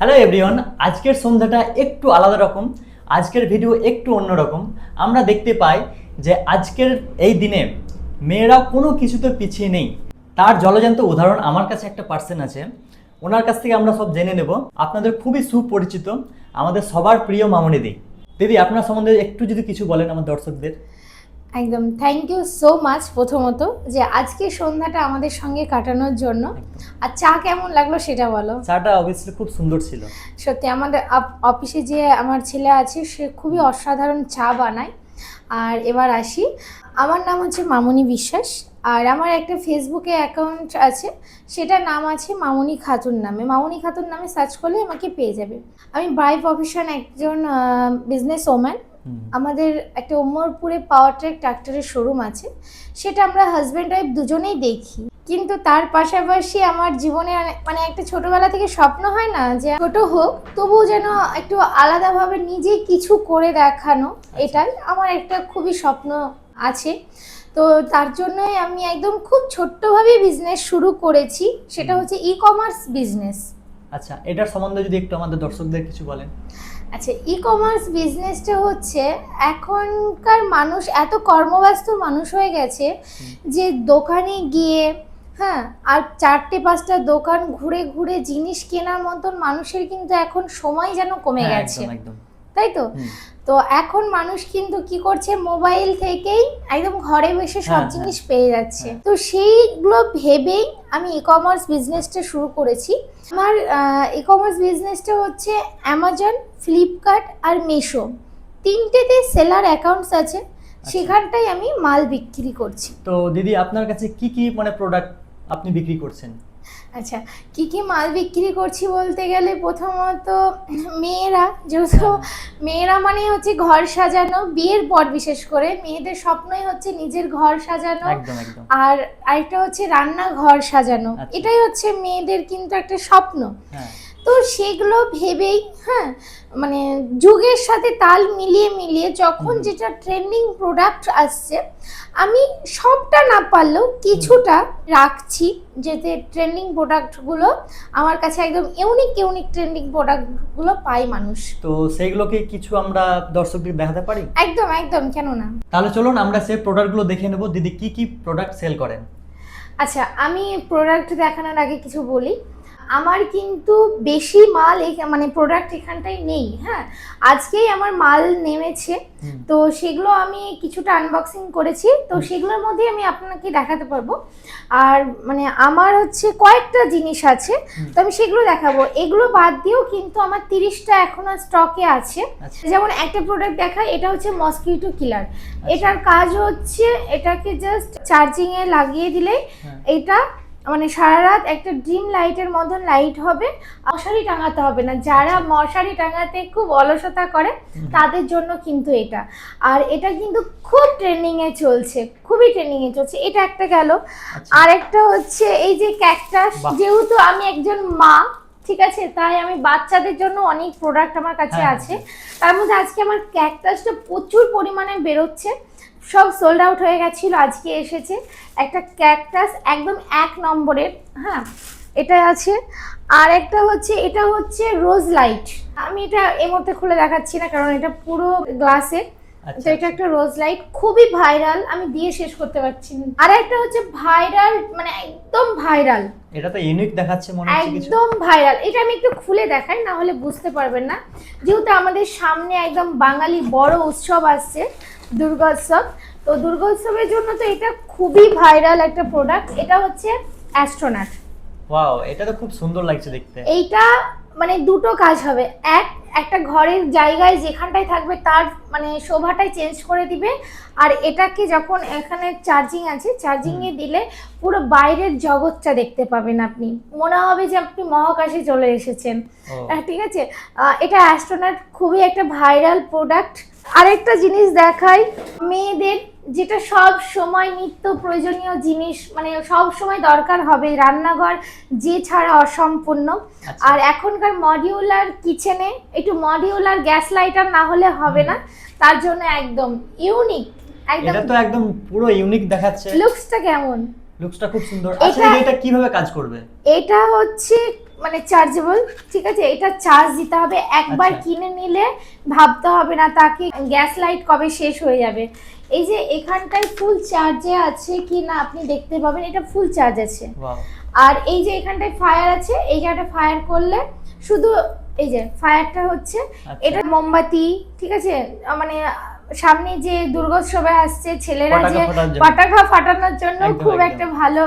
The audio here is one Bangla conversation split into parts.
হ্যালো এভরিওয়ান আজকের সন্ধ্যাটা একটু আলাদা রকম, আজকের ভিডিও একটু অন্যরকম আমরা দেখতে পাই যে আজকের এই দিনে মেয়েরা কোনো কিছুতে পিছিয়ে নেই। তার জলজান্ত উদাহরণ আমার কাছে একটা পার্সেন আছে। ওনার কাছ থেকে আমরা সব জেনে নেব। আপনাদের খুবই সুপরিচিত আমাদের সবার প্রিয় মামনি দি দিদি, আপনার সম্বন্ধে একটু যদি কিছু বলেন আমার দর্শকদের। একদম থ্যাংক ইউ সো মাচ প্রথমত যে আজকে সন্ধ্যাটা আমাদের সঙ্গে কাটানোর জন্য। আর চা কেমন লাগল সেটা বলো। চাটা অবভিয়াসলি খুব সুন্দর ছিল। সত্যি আমাদের অফিসে যে আমার ছেলে আছে সে খুবই অসাধারণ চা বানায়। আর এবার আসি। আমার নাম হচ্ছে মামনি বিশ্বাস। আর আমার একটা ফেসবুকে অ্যাকাউন্ট আছে সেটার নাম আছে মামনি খাতুন নামে। মামনি খাতুন নামে সার্চ করলে আমাকে পেয়ে যাবে। আমি বাই প্রফেশন একজন বিজনেস ওম্যান। আমাদের একটা ওমরপুরে পাওয়ার ট্র্যাক ট্রাক্টরের শোরুম আছে। সেটা আমরা হাজব্যান্ড ওয়াইফ দুজনেই দেখি। কিন্তু তার পাশাপাশি আমার জীবনে মানে একটা ছোটবেলা থেকে স্বপ্ন হয় না যে ছোট হোক তবুও যেন একটু আলাদাভাবে নিজে কিছু করে দেখানো এটাই আমার একটা খুবই স্বপ্ন আছে। তো তার জন্যই আমি একদম খুব ছোট্টভাবে বিজনেস শুরু করেছি। সেটা হচ্ছে ই কমার্স বিজনেস আচ্ছা এটার সম্বন্ধে যদি একটু আমাদের দর্শকদের কিছু বলেন। আচ্ছা ই কমার্স বিজনেসটা হচ্ছে এখনকার মানুষ এত কর্মব্যস্ত মানুষ হয়ে গেছে যে দোকানে গিয়ে হ্যাঁ আর চারটে পাঁচটা দোকান ঘুরে ঘুরে জিনিস কেনার মতন মানুষের কিন্তু এখন সময় যেন কমে হ্যাঁ, গেছে। একদম একদম। তাই তো তো এখন মানুষ কিন্তু কি করছে? মোবাইল থেকেই একদম ঘরে বসে সব হ্যাঁ, হ্যাঁ। জিনিস পেয়ে যাচ্ছে। হ্যাঁ। তো সেইগুলো ভেবেই আমি ই কমার্স বিজনেসটা শুরু করেছি। আমার ই কমার্স বিজনেসটা হচ্ছে অ্যামাজন ফ্লিপকার্ট আর মিশো তিনটেতে সেলার অ্যাকাউন্টস আছে। আচ্ছা। সেখানটাই আমি মাল বিক্রি করছি। তো দিদি আপনার কাছে কি কি মানে প্রোডাক্ট আপনি বিক্রি করছেন? আচ্ছা কি কি মাল বিক্রি করছি বলতে গেলে প্রথমত মেয়েরা যেহেতু মেয়েরা মানে হচ্ছে ঘর সাজানো বিয়ের পর বিশেষ করে মেয়েদের স্বপ্নই হচ্ছে নিজের ঘর সাজানো আর আরেকটা হচ্ছে রান্নাঘর সাজানো। আচ্ছা। এটাই হচ্ছে মেয়েদের কিন্তু একটা স্বপ্ন। হ্যাঁ। তো সেগুলো ভেবেই হ্যাঁ মানে যুগের সাথে তাল মিলিয়ে মিলিয়ে যখন যেটা ট্রেন্ডিং প্রোডাক্ট আসছে আমি সবটা না পারলেও কিছুটা রাখছি যাতে ট্রেন্ডিং প্রোডাক্টগুলো আমার কাছে একদম ইউনিক ইউনিক ট্রেন্ডিং প্রোডাক্টগুলো পাই মানুষ। তো সেইগুলোকে কিছু আমরা দর্শকদের দেখাতে পারি? একদম একদম কেন না? তাহলে চলুন আমরা সেই প্রোডাক্টগুলো দেখে নেব। দিদি কি কি প্রোডাক্ট সেল করেন? আচ্ছা আমি প্রোডাক্ট দেখানোর আগে কিছু বলি। আমার কিন্তু বেশি মাল মানে প্রোডাক্ট এখানটায় নেই হ্যাঁ? আজকেই আমার মাল নেমেছে। তো সেগুলো আমি কিছুটা আনবক্সিং করেছি। তো সেগুলোর মধ্যে আমি আপনাকে দেখাতে পারব। আর মানে আমার হচ্ছে কয়েকটা জিনিস আছে। তো আমি সেগুলো দেখাবো। এগুলো বাদ দিয়েও কিন্তু আমার তিরিশটা এখনও স্টকে আছে। আচ্ছা। যেমন একটা প্রোডাক্ট দেখায় এটা হচ্ছে মসকিটো কিলার এটার কাজ হচ্ছে এটাকে জাস্ট চার্জিংয়ে লাগিয়ে দিলে হ্যাঁ। এটা মানে সারা রাত একটা ড্রিম লাইটের মতন লাইট হবে মশারি টাঙাতে হবে না। যারা মশারি টাঙাতে খুব অলসতা করে তাদের জন্য কিন্তু এটা। আর এটা কিন্তু খুব ট্রেনিং এ চলছে খুবই ট্রেনিং এ চলছে। এটা একটা গেল। আচ্ছা। আর একটা হচ্ছে এই যে ক্যাকটাস যেহেতু আমি একজন মা ঠিক আছে? তাই আমি বাচ্চাদের জন্য অনেক প্রোডাক্ট আমার কাছে হ্যাঁ, আছে। তার মধ্যে আজকে আমার ক্যাকটাসটা প্রচুর পরিমাণে বেরোচ্ছে। সব সোল্ড আউট হয়ে গেছিল আজকে এসেছে। একটা ক্যাকটাস একদম এক নম্বরের হ্যাঁ এটা আছে। আর একটা হচ্ছে এটা হচ্ছে রোজ লাইট আমি এটা এই মুহূর্তে খুলে দেখাচ্ছি না কারণ এটা পুরো গ্লাসে আচ্ছা তো এটা একটা রোজ লাইট খুবই ভাইরাল আমি দিয়ে শেষ করতে পারছি না। আর একটা হচ্ছে ভাইরাল মানে একদম ভাইরাল। এটা তো ইউনিক দেখাচ্ছে মনে হচ্ছে কিছু। একদম ভাইরাল। এটা আমি একটু খুলে দেখাই না হলে বুঝতে পারবেন না। যেহেতু আমাদের সামনে একদম বাঙালি বড় উৎসব আসছে দুর্গোৎসব তো দুর্গোৎসবের জন্য তো এটা খুবই ভাইরাল একটা প্রোডাক্ট এটা হচ্ছে অ্যাস্ট্রোনাট ওয়াও এটা তো খুব সুন্দর লাগছে দেখতে। এইটা মানে দুটো কাজ হবে। এক একটা ঘরের জায়গায় যেখানটায় থাকবে তার মানে শোভাটাই চেঞ্জ করে দিবে। আর এটাকে যখন এখানে চার্জিং আছে চার্জিং এ দিলে পুরো বাইরের জগৎটা দেখতে পাবেন আপনি। মনে হবে যে আপনি মহাকাশে চলে এসেছেন। ঠিক আছে? এটা অ্যাস্ট্রোনট খুবই একটা ভাইরাল প্রোডাক্ট আরেকটা জিনিস দেখাই মেয়েদের যেটা সব সময় নিত্য প্রয়োজনীয় জিনিস মানে সব সময় দরকার হবে রান্নাঘর যে ছাড়া অসম্পূর্ণ। আচ্ছা। আর এখনকার মডিউলার কিচেনে একটু মডিউলার গ্যাস লাইটার না হলে হবে না। তার জন্য একদম ইউনিক একদম এটা তো একদম পুরো ইউনিক দেখাচ্ছে। লুকসটা কেমন? লুকসটা খুব সুন্দর। আচ্ছা এটা- কীভাবে কাজ করবে? এটা হচ্ছে মানে চার্জেবল ঠিক আছে? এটা চার্জ দিতে হবে। একবার আচ্ছা। কিনে নিলে ভাবতে হবে না তাকে গ্যাস লাইট কবে শেষ হয়ে যাবে। এই যে এখানটায় ফুল চার্জে আছে কি না আপনি দেখতে পাবেন এটা ফুল চার্জ আছে। আর এই যে এখানটায় ফায়ার আছে এই জায়গাটা ফায়ার করলে শুধু এই যে ফায়ারটা হচ্ছে আচ্ছা। এটা মোমবাতি ঠিক আছে? মানে সামনে যে দুর্গোৎসবে আসছে ছেলেরা যে। পটাকা ফাটানোর জন্য খুব একটা ভালো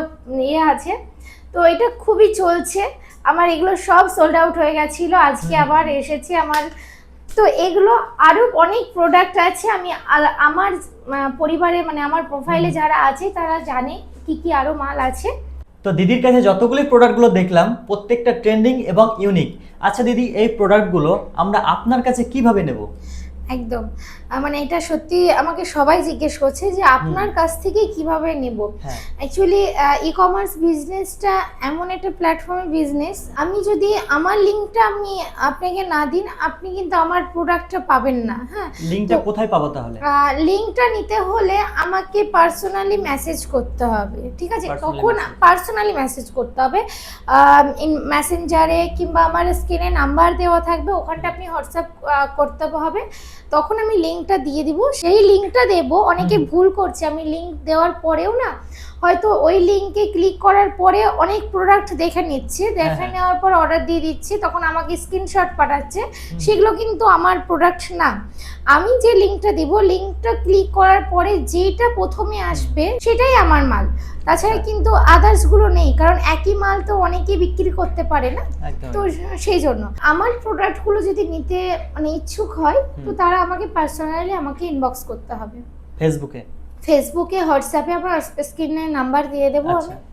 ইয়ে আছে। তো এটা খুবই চলছে। আমার এগুলো সব সোল্ড আউট হয়ে গেছিল। আজকে আবার এসেছে আমার তো এগুলো আরও অনেক প্রোডাক্ট আছে আমি আমার পরিবারে মানে আমার প্রোফাইলে যারা আছে তারা জানে কি কি আরও মাল আছে। তো দিদির কাছে যতগুলি প্রোডাক্টগুলো দেখলাম প্রত্যেকটা ট্রেন্ডিং এবং ইউনিক আচ্ছা দিদি এই প্রোডাক্টগুলো আমরা আপনার কাছে কীভাবে নেব? একদম। মানে এটা সত্যি আমাকে সবাই জিজ্ঞেস করছে যে আপনার কাছ থেকে কীভাবে নেব? অ্যাকচুয়ালি ই কমার্স বিজনেসটা এমন একটা প্ল্যাটফর্মের বিজনেস আমি যদি আমার লিঙ্কটা আমি আপনাকে না দিন আপনি কিন্তু আমার প্রোডাক্টটা পাবেন না। হ্যাঁ লিঙ্কটা কোথায় পাবো তাহলে? লিঙ্কটা নিতে হলে আমাকে পার্সোনালি মেসেজ করতে হবে ঠিক আছে? তখন পার্সোনালি মেসেজ করতে হবে। ইন মেসেঞ্জারে কিংবা আমার স্ক্রিনে নাম্বার দেওয়া থাকবে ওখানটা আপনি হোয়াটসঅ্যাপ করতে হবে। তখন আমি লিঙ্কটা দিয়ে দিব। সেই লিঙ্কটা দেব। অনেকে ভুল করছে আমি লিঙ্ক দেওয়ার পরেও না হয়তো ওই লিঙ্কে ক্লিক করার পরে অনেক প্রোডাক্ট দেখে নিচ্ছে। দেখে হ্যাঁ। নেওয়ার পর অর্ডার দিয়ে দিচ্ছে তখন আমাকে স্ক্রিনশট পাঠাচ্ছে। সেগুলো কিন্তু আমার প্রোডাক্ট না। আমি যে লিঙ্কটা দিব লিঙ্কটা ক্লিক করার পরে যেটা প্রথমে আসবে সেটাই আমার মাল। তাছাড়া আচ্ছা। কিন্তু আদার্সগুলো নেই কারণ একই মাল তো অনেকেই বিক্রি করতে পারে না। তো সেই জন্য। আমার প্রোডাক্টগুলো যদি নিতে মানে ইচ্ছুক হয় তো তারা আমাকে পার্সোনালি আমাকে ইনবক্স করতে হবে। ফেসবুকে ফেসবুকে হোয়াটসঅ্যাপে আমার স্ক্রিনে নাম্বার দিয়ে দেবো আচ্ছা। আমি।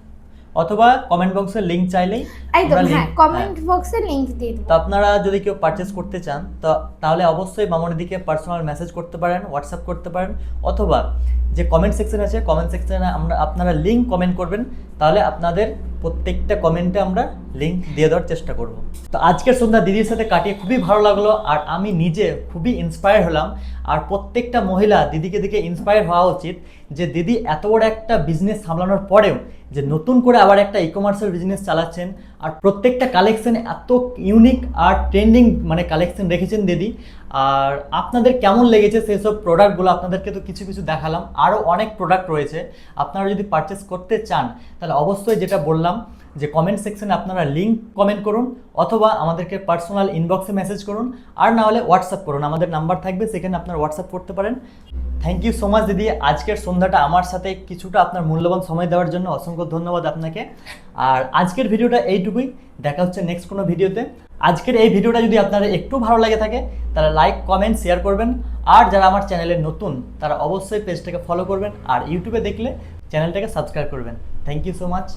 অথবা কমেন্ট বক্সের লিংক চাইলেই একদম হ্যাঁ কমেন্ট বক্সের লিংক দিয়ে দেবো। তো আপনারা যদি কেউ পারচেজ করতে চান তো তাহলে অবশ্যই মামনিদিকে পার্সোনাল মেসেজ করতে পারেন হোয়াটসঅ্যাপ করতে পারেন অথবা যে কমেন্ট সেকশন আছে কমেন্ট সেকশনে আমরা আপনারা লিংক কমেন্ট করবেন তাহলে আপনাদের প্রত্যেকটা কমেন্টে আমরা লিঙ্ক দিয়ে দেওয়ার চেষ্টা করব। তো আজকের সন্ধ্যা দিদির সাথে কাটিয়ে খুবই ভালো লাগল আর আমি নিজে খুবই ইন্সপায়ার হলাম। আর প্রত্যেকটা মহিলা দিদিকে দেখে ইন্সপায়ার হওয়া উচিত যে দিদি এত বড় একটা বিজনেস সামলানোর পরেও যে নতুন করে আবার একটা ই কমার্সের বিজনেস চালাচ্ছেন। আর প্রত্যেকটা কালেকশন এত ইউনিক আর ট্রেন্ডিং মানে কালেকশন রেখেছেন দিদি। আর আপনাদের কেমন লেগেছে সেই সব প্রোডাক্টগুলো আপনাদেরকে তো কিছু কিছু দেখালাম। আরও অনেক প্রোডাক্ট রয়েছে। আপনারা যদি পারচেস করতে চান, তাহলে অবশ্যই যেটা বললাম যে কমেন্ট সেকশনে আপনারা লিঙ্ক কমেন্ট করুন অথবা আমাদেরকে পার্সোনাল ইনবক্সে মেসেজ করুন। আর না হলে হোয়াটসঅ্যাপ করুন। আমাদের নাম্বার থাকবে, সেখানে আপনারা হোয়াটসঅ্যাপ করতে পারেন। থ্যাংক ইউ সো মাচ দিদি। আজকের সন্ধ্যাটা আমার সাথে কিছুটা আপনার মূল্যবান সময় দেওয়ার জন্য অসংখ্য ধন্যবাদ আপনাকে। আর আজকের ভিডিওটা এইটুকুই। দেখা হচ্ছে নেক্সট কোনো ভিডিওতে। আজকের এই ভিডিওটা যদি আপনাদের একটু ভালো লাগে থাকে, তাহলে লাইক কমেন্ট শেয়ার করবেন। আর যারা আমার চ্যানেলে নতুন, তারা অবশ্যই পেজটাকে ফলো করবেন। আর ইউটিউবে দেখলে চ্যানেলটাকে সাবস্ক্রাইব করবেন। Thank you so much